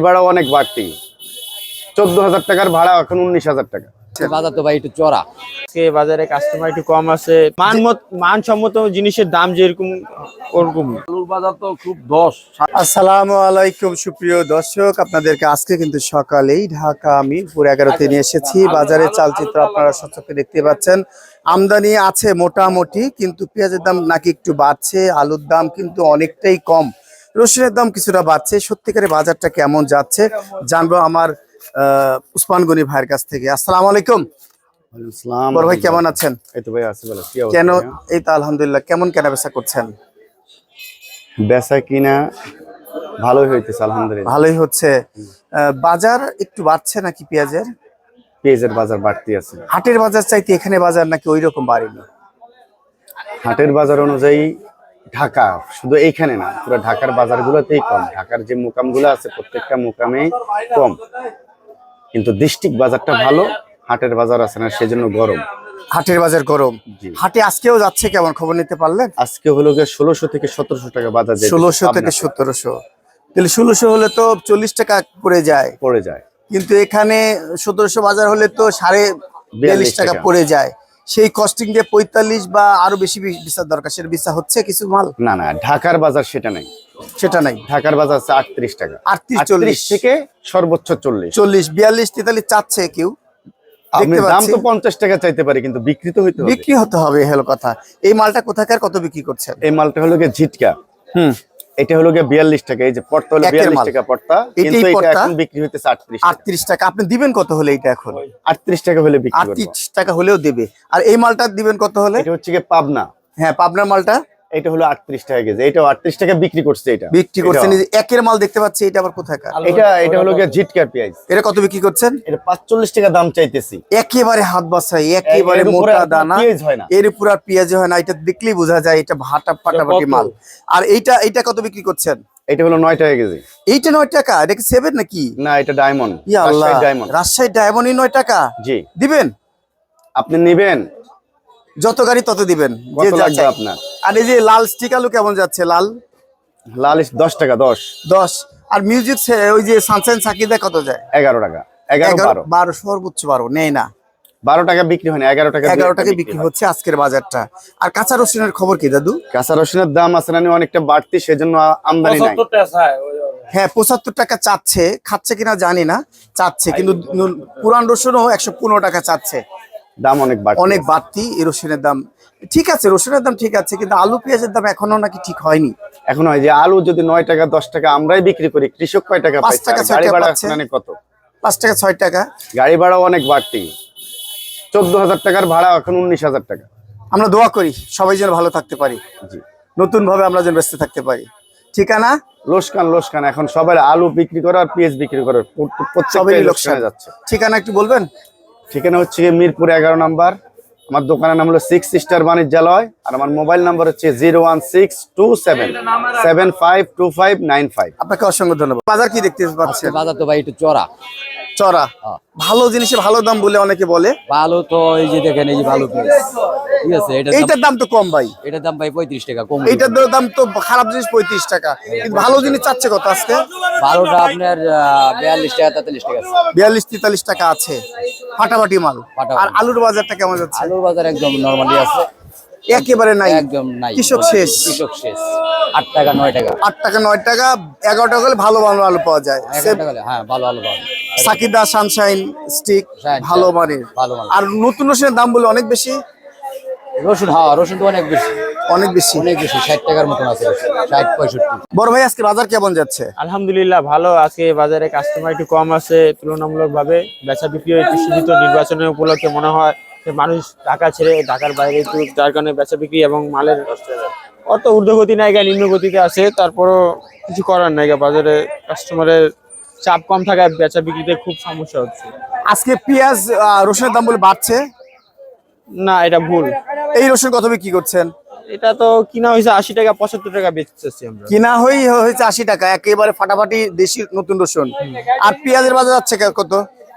গাড়ি ভাড়া অনেক বাড়তি। চোদ্দ হাজার টাকার ভাড়া এখন উনিশ হাজার টাকা বাজার তো ভাই একটু চড়া আজকে বাজারে কাস্টমার একটু কম আছে। মানমত মানসম্মত জিনিসের দাম যেরকম ওরকম। আসসালামু আলাইকুম সুপ্রিয় দর্শক। আপনাদেরকে আজকে কিন্তু সকালেই ঢাকা মিরপুর এগারোতে নিয়ে এসেছি। বাজারে চালচিত্র আপনারা সচক্ষে দেখতে পাচ্ছেন। আমদানি আছে মোটামুটি কিন্তু পেঁয়াজের দাম নাকি একটু বাড়ছে। আলুর দাম কিন্তু অনেকটাই কম। রসুনের দাম কিছুটা বাড়ছে। সত্যিকারের বাজারটা কেমন যাচ্ছে জানব আমার আহ, উসমান গনি ভাইয়ের কাছ থেকে। আসসালামু আলাইকুম। বড় ভাই কেমন আছেন? কেন? এই তো আলহামদুলিল্লাহ। কেমন কেনা বেচা করছেন? বেচা কিনা ভালোই হইতেছে আলহামদুলিল্লাহ। ভালোই হচ্ছে। বাজার একটু বাড়ছে নাকি পেঁয়াজের? পেঁয়াজের বাজার বাড়তি আছে। হাটের বাজার চাইতে এখানে বাজার নাকি ওই রকম বাড়েনি? হাটের বাজার অনুযায়ী ঢাকা শুধু এইখানে না পুরো ঢাকার বাজারগুলোতেই কম। ঢাকার যে মোকামগুলো আছে প্রত্যেকটা মোকামে কম। কিন্তু ডিস্ট্রিক্ট বাজারটা ভালো হাটের বাজার আছে না সেজন্য গরম। হাটের বাজার গরম। হাটে আজকেও যাচ্ছে কেমন খবর নিতে পারলেন? আজকে হলো গিয়ে ষোলোশো থেকে সতেরোশো টাকা বাজার ষোলোশো থেকে সতেরোশো। তাহলে ষোলোশো হলে তো চল্লিশ টাকা পড়ে যায়। পড়ে যায়। কিন্তু এখানে সতেরোশো বাজার হলে তো সাড়ে বিয়াল্লিশ টাকা। পড়ে যায়। সেই কস্টিং দিয়ে পঁয়তাল্লিশ বা আরও বেশি বিচার দরকার। সেটা বিচার হচ্ছে কিছু মাল? না না ঢাকার বাজার সেটা নাই। সেটা নাই। ঢাকার বাজার আছে আটত্রিশ টাকা। 38, 40 থেকে সর্বোচ্চ চল্লিশ। চল্লিশ বিয়াল্লিশ তেতাল্লিশ চাচ্ছে কেউ। দাম তো পঞ্চাশ টাকা চাইতে পারি কিন্তু বিক্রি তো হইতে বিক্রি হতে হবে হলো কথা। এই মালটা কোথাকার কত বিক্রি করছেন? এই মালটা হলো গিয়ে ঝিটকা। হুম। এটা হলো গিয়ে বিয়াল্লিশ টাকা এই যে পর্তা হলো বিয়াল্লিশ টাকা পর্তা কিন্তু এটা এখন বিক্রি হইতেছে আটত্রিশ আটত্রিশ টাকা। আপনি দিবেন কত হলে এটা এখন? আটত্রিশ টাকা হলে বিক্রি আটত্রিশ টাকা হলেও দেবে। আর এই মালটা দিবেন কত হলে? এটা হচ্ছে গিয়ে পাবনা। হ্যাঁ পাবনার মালটা? এটা হলো আটত্রিশ টাকা কেজি। এটাও আটত্রিশ টাকা বিক্রি করছে এটা। বিক্রি করছেন এটা- একের মাল দেখতে পাচ্ছি এটা আবার কোথাকার? এটা এটা হলো গিয়ে ঝিটকার পেঁয়াজ। এটা কত বিক্রি করছেন? এটা পাঁচচল্লিশ টাকা দাম চাইতেছি। একেবারে হাত বাসাই একেবারে মোটা দানা। পেঁয়াজ হয় না। এর উপর আর পেঁয়াজ হয় না এটা দেখলেই বোঝা যায় এটা ভাটা ফাটাফাটি মাল। আর এইটা এইটা কত বিক্রি করছেন? এটা হলো নয় টাকা কেজি। এইটা নয় টাকা? এটা কি সেভেন নাকি? না এটা ডায়মন্ড ইয়া আল্লাহ ডায়মন্ড রাজশাহী ডায়মন্ডই নয় টাকা? জি। দিবেন? আপনি নিবেন। যত গাড়ি তত দিবেন। যে যা আপনার? আর এই যে লাল স্টিক আলু কেমন যাচ্ছে? লাল? লাল দশ টাকা দশ। দশ। আর মিউজিক ওই যে সানসাইন সাকিদা কত যায়? এগারো টাকা এগারো বারো। বারো সর্বোচ্চ বারো নেই না। বারো টাকা বিক্রি হয় না এগারো টাকা এগারো টাকা বিক্রি হচ্ছে আজকের বাজারটা। আর কাঁচা রসুনের খবর কি দাদু? কাঁচা রসুনের দাম আছে না অনেকটা বাড়তি সেজন্য আমদানি নাই। হ্যাঁ পঁচাত্তর টাকা চাচ্ছে খাচ্ছে কিনা জানি না চাচ্ছে। কিন্তু পুরান রসুনও একশো পনেরো টাকা চাচ্ছে। দাম অনেক বাড়তি। অনেক বাড়তি এই রসুনের দাম। ঠিক আছে রসুনের দাম ঠিক আছে কিন্তু আলু পেঁয়াজের দাম এখনও নাকি ঠিক হয়নি। এখন হয় যে আলু যদি নয় টাকা দশ টাকা আমরাই বিক্রি করি কৃষক কয় টাকা পাঁচ টাকা, ছয় টাকা। এখন কত? পাঁচ টাকা ছয় টাকা। গাড়ি ভাড়া অনেক বাড়তি। চোদ্দ হাজার টাকার ভাড়া এখন উনিশ হাজার টাকা। আমরা দোয়া করি সবাই যেন ভালো থাকতে পারি। জি। নতুন ভাবে আমরা যেন ব্যস্ত থাকতে পারি। ঠিকানা? লোসকান লোসকান এখন সবাই আলু বিক্রি করে আর পেঁয়াজ বিক্রি করে। প্রত্যেকটাই সবারই লোকসান লোকসানে। যাচ্ছে। ঠিকানা একটু বলবেন? ঠিকানা হচ্ছে গিয়ে মিরপুর এগারো নাম্বার। আমার দোকানের নাম হলো সিক্স স্টার বাণিজ্যালয় আর আমার মোবাইল নাম্বার হচ্ছে zero one six two seven. Seven five two five nine five. আপনাকে অসংখ্য ধন্যবাদ। বাজার কি দেখতে পাচ্ছেন? বাজার তো ভাই একটু চড়া। চড়া। হ্যাঁ। ভালো জিনিসে ভালো দাম বলে অনেকে বলে। ভালো তো এই যে দেখেন এই যে ভালো ঠিক আছে এটার দাম তো কম ভাই। এটার দাম ভাই পঁয়ত্রিশ টাকা কম এইটার দাম তো খারাপ জিনিস পঁয়ত্রিশ টাকা। কিন্তু ভালো জিনিস চাচ্ছে কত আজকে? ভালোটা আপনার বিয়াল্লিশ টাকা তেতাল্লিশ টাকা আছে। বিয়াল্লিশ তেতাল্লিশ টাকা আছে। ফাটাফাটি মাল। আর আলুর বাজারটা কেমন যাচ্ছে? আলুর বাজার একদম নর্মালি আছে। একেবারে নাই। একদম নাই। কৃষক শেষ। কৃষক শেষ। আট টাকা নয় টাকা। আট টাকা নয় টাকা এগারো টাকা হলে ভালো ভালো আলু পাওয়া যায়। হ্যাঁ ভালো আলু পাবেন সাকিদা সানশাইন স্টিক ভালো মানের। ভালো মানের। আর নতুন রসুনের দাম বলে অনেক বেশি? রসুন হ্যাঁ রসুন তো অনেক বেশি। অনেক বেশি। অনেক বেশি ষাট টাকার মতন আছে ষাট পঁয়ষট্টি। বড় ভাই আজকে বাজার কেমন যাচ্ছে? আলহামদুলিল্লাহ ভালো। আজকে বাজারে কাস্টমার একটু কম আছে তুলনামূলক ভাবে বেচা বিক্রি একটু সীমিত নির্বাচনের উপলক্ষে মনে হয় যে মানুষ ঢাকা ছেড়ে ঢাকার বাইরে একটু যার কারণে বেচা বিক্রি এবং মালের অত ঊর্ধ্বগতি নাই গা নিম্নগতিতে আছে। তারপরও কিছু করার নাই গা বাজারে কাস্টমারের চাপ কম থাকায় বেচা বিক্রিতে খুব সমস্যা হচ্ছে। আজকে পেঁয়াজ আহ, রসুনের দাম বলে বাড়ছে। না এটা ভুল। এই রসুন কত বিক্রি করছেন? এটা তো কিনা হয়েছে আশি টাকা পঁচাত্তর টাকা বেচতেছি আমরা। কিনা হই হয়েছে আশি টাকা একেবারে ফাটাফাটি দেশি নতুন রসুন। আর পেঁয়াজের বাজার যাচ্ছে কত?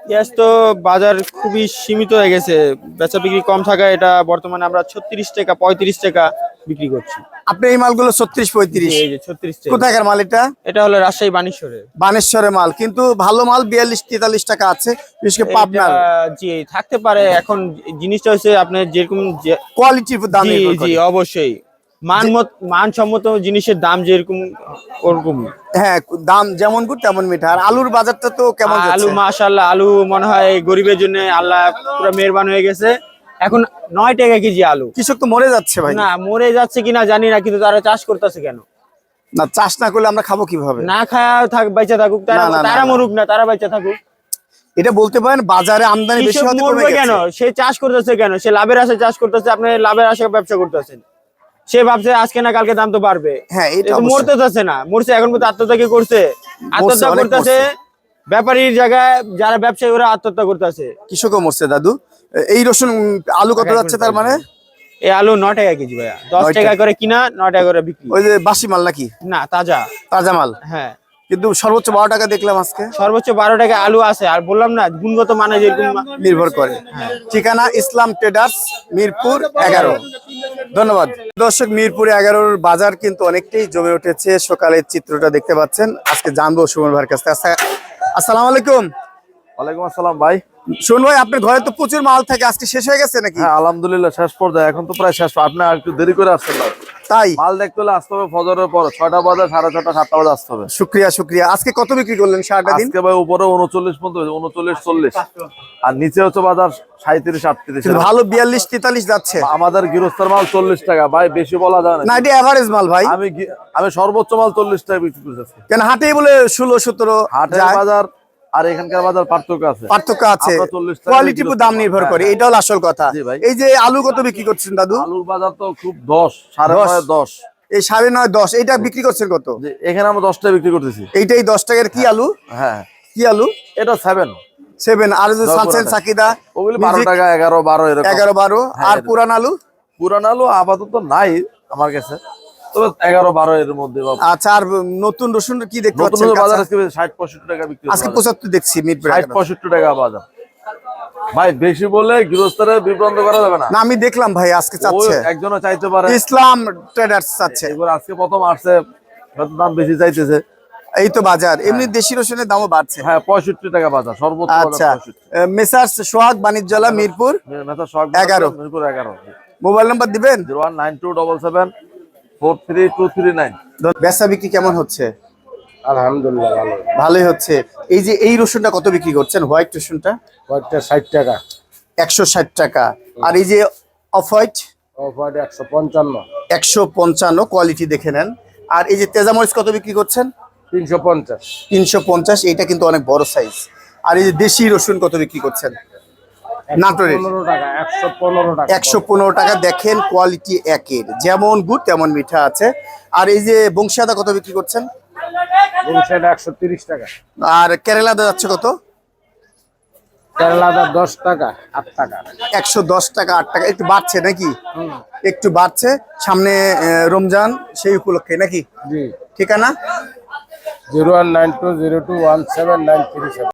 পেঁয়াজ তো বাজার খুবই সীমিত হয়ে গেছে বেচা বিক্রি কম থাকায় এটা বর্তমানে আমরা ছত্রিশ টাকা পঁয়ত্রিশ টাকা বিক্রি করছি। আপনি এই মালগুলো ছত্রিশ পঁয়ত্রিশ। এই যে ছত্রিশ কোথাকার মাল এটা? এটা হলো রাজশাহী বানেশ্বরের বানেশ্বরের মাল কিন্তু ভালো মাল বিয়াল্লিশ তেতাল্লিশ টাকা আছে বিশেষ করে পাবনার। জি থাকতে পারে এখন জিনিসটা হচ্ছে আপনার যেরকম কোয়ালিটির দাম জি অবশ্যই। মানমত মানসম্মত জিনিসের দাম যেরকম ওরকম। হ্যাঁ দাম যেমন গুড় তেমন মিঠা। আর আলুর বাজারটা তো কেমন আলু মাশাআল্লাহ আলু মনে হয় গরিবের জন্য আল্লাহ পুরো মেহরবান হয়ে গেছে। এখন নয় টাকা কেজি আলু। কৃষক তো মরে যাচ্ছে ভাই। না মরে যাচ্ছে কিনা জানি না কিন্তু তারা চাষ করতেছে কেন? না চাষ না করলে আমরা খাব কীভাবে? না খায়া থাক বেঁচে থাকুক তারা মরুক না তারা বেঁচে থাকুক। এটা বলতে পারেন বাজারে আমদানি বেশি হতে কমে কেন? সে চাষ করতেছে কেন? সে লাভের আশায় চাষ করতেছে আপনি লাভের আশায় ব্যবসা করতেছেন। সে ভাবছে আজকে না কালকে দাম তো বাড়বে। হ্যাঁ এটা মরতে যাচ্ছে না মরছে এখন পর্যন্ত আত্মহত্যা কি করছে? আত্মহত্যা করতেছে ব্যাপারীর জায়গায় যারা ব্যবসায়ী ওরা আত্মহত্যা করতেছে। কৃষকও মরছে দাদু। এই রসুন আলু কত যাচ্ছে তার মানে? এই আলু ন টাকা কেজি ভাইয়া। দশ টাকা। করে কিনা ন টাকা করে বিক্রি। ওই যে বাসি মাল নাকি? না তাজা। তাজা মাল। হ্যাঁ। কিন্তু সর্বোচ্চ বারো টাকা দেখলাম আজকে। সর্বোচ্চ বারো টাকা আলু আছে। আর বললাম না গুণগত মানে যেরকম নির্ভর করে। ঠিকানা ইসলাম ট্রেডার্স মিরপুর এগারো। ধন্যবাদ। দর্শক মিরপুর এগারোর বাজার কিন্তু অনেকটাই জমে উঠেছে। সকালের চিত্রটা দেখতে পাচ্ছেন। আজকে জানব সুমন ভাইয়ের কাছ থেকে। আসসালামু আলাইকুম। ওয়ালাইকুম আসসালাম ভাই। সুমন ভাই আপনার ঘরে তো প্রচুর মাল থাকে আজকে শেষ হয়ে গেছে নাকি? হ্যাঁ আলহামদুলিল্লাহ শেষ পর্যায়ে এখন তো প্রায় শেষ। আপনি আর একটু দেরি করে আসছেন ভাই। তাই? মাল দেখতে হলে আসতে হবে ফজরের পর বাজে সাড়ে ছটা সাতটা বাজে আসতে হবে। শুক্রিয়া শুক্রিয়া। আজকে কত বিক্রি করলেন সারাটা দিন? ভাই উপরে উনচল্লিশ পর্যন্ত উনচল্লিশ চল্লিশ। আর নিচে হচ্ছে বাজার সাঁত্রিশ আটত্রিশ। ভালো বিয়াল্লিশ তেতাল্লিশ যাচ্ছে। আমাদের গৃহস্থের মাল চল্লিশ টাকা ভাই বেশি বলা যায় না। এটা অ্যাভারেজ মাল ভাই। আমি আমি সর্বোচ্চ মাল চল্লিশ টাকা বিক্রি করতেছি। কেন হাটেই বলে ষোলো সতেরো যায়। বাজার আর এখানকার বাজার পার্থক্য আছে। পার্থক্য আছে। আমরা 40 টাকা কোয়ালিটির উপর দাম নির্ভর। করে হ্যাঁ, এটা হলো আসল কথা। এই যে আলু কত বিক্রি করছেন দাদু? আলুর বাজার তো খুব দশ সাড়ে দশ। এই সাড়ে নয় দশ এইটা বিক্রি করছেন কত? এখানে আমরা দশটা বিক্রি করতেছি। এইটাই দশ টাকার কি আলু? হ্যাঁ। কি আলু? এটা সেভেন সেভেন আর যে দশ সানসেন সাকিদা ওগুলি বারো টাকা এগারো বারো এগারো বারো। হ্যাঁ, আর পুরান আলু? পুরান আলু আপাতত নাই আমার কাছে। তবে এগারো বারো এর মধ্যে আচ্ছা আর নতুন রসুন কি দেখতে পাচ্ছেন? বাজার কাঁচা? আজকে ষাট পঁয়ষট্টি টাকা বিক্রি আজকে পঁচাত্তর দেখছি মিরপুর ষাট পঁয়ষট্টি টাকা বাজার। ভাই বেশি বলে গৃহস্থরে বিভ্রান্ত করা যাবে না। আমি দেখলাম ভাই আজকে চাচ্ছে। একজনও চাইতে পারে। ইসলাম ট্রেডার্স চাচ্ছে। এবার আজকে প্রথম আসছে দাম বেশি চাইতেছে। এই তো বাজার এমনি দেশি রসুনের দামও বাড়ছে। হ্যাঁ পঁয়ষট্টি টাকা বাজার সর্বোচ্চ আচ্ছা। মেসার্স সোহাগ বাণিজ্যলা মিরপুর এগারো। মিরপুর এগারো। মোবাইল নাম্বার দিবেন? Zero one nine two double seven four three two three nine বেচা বিক্রি কেমন হচ্ছে? আলহামদুলিল্লাহ ভালো। ভালোই হচ্ছে। এই যে এই রসুনটা কত বিক্রি করছেন? হোয়াইট রসুনটা? কয়েকটা ষাট টাকা। একশো ষাট টাকা। আর এই যে অফ হোয়াইট একশো পঞ্চান্ন। একশো পঞ্চান্ন কোয়ালিটি দেখে নেন। আর এই যে তেজামরিচ কত বিক্রি করছেন? তিনশো পঞ্চাশ। তিনশো পঞ্চাশ এইটা কিন্তু অনেক বড় সাইজ আর এই যে দেশি রসুন কত বিক্রি করছেন? নাটোরের। একশো পনেরো টাকা দেখেন কোয়ালিটি একের। যেমন গুড় তেমন মিঠা আছে। আর এই যে বংশিয়াদা কত বিক্রি করছেন? টাকা। আর কেরালাদা যাচ্ছে কত? কেরালাদা দশ টাকা আট টাকা। একশো দশ টাকা আট টাকা। একটু বাড়ছে নাকি? একটু বাড়ছে। সামনে রমজান সেই উপলক্ষে নাকি? ঠিকানা? Zero one nine two zero two one seven nine three seven.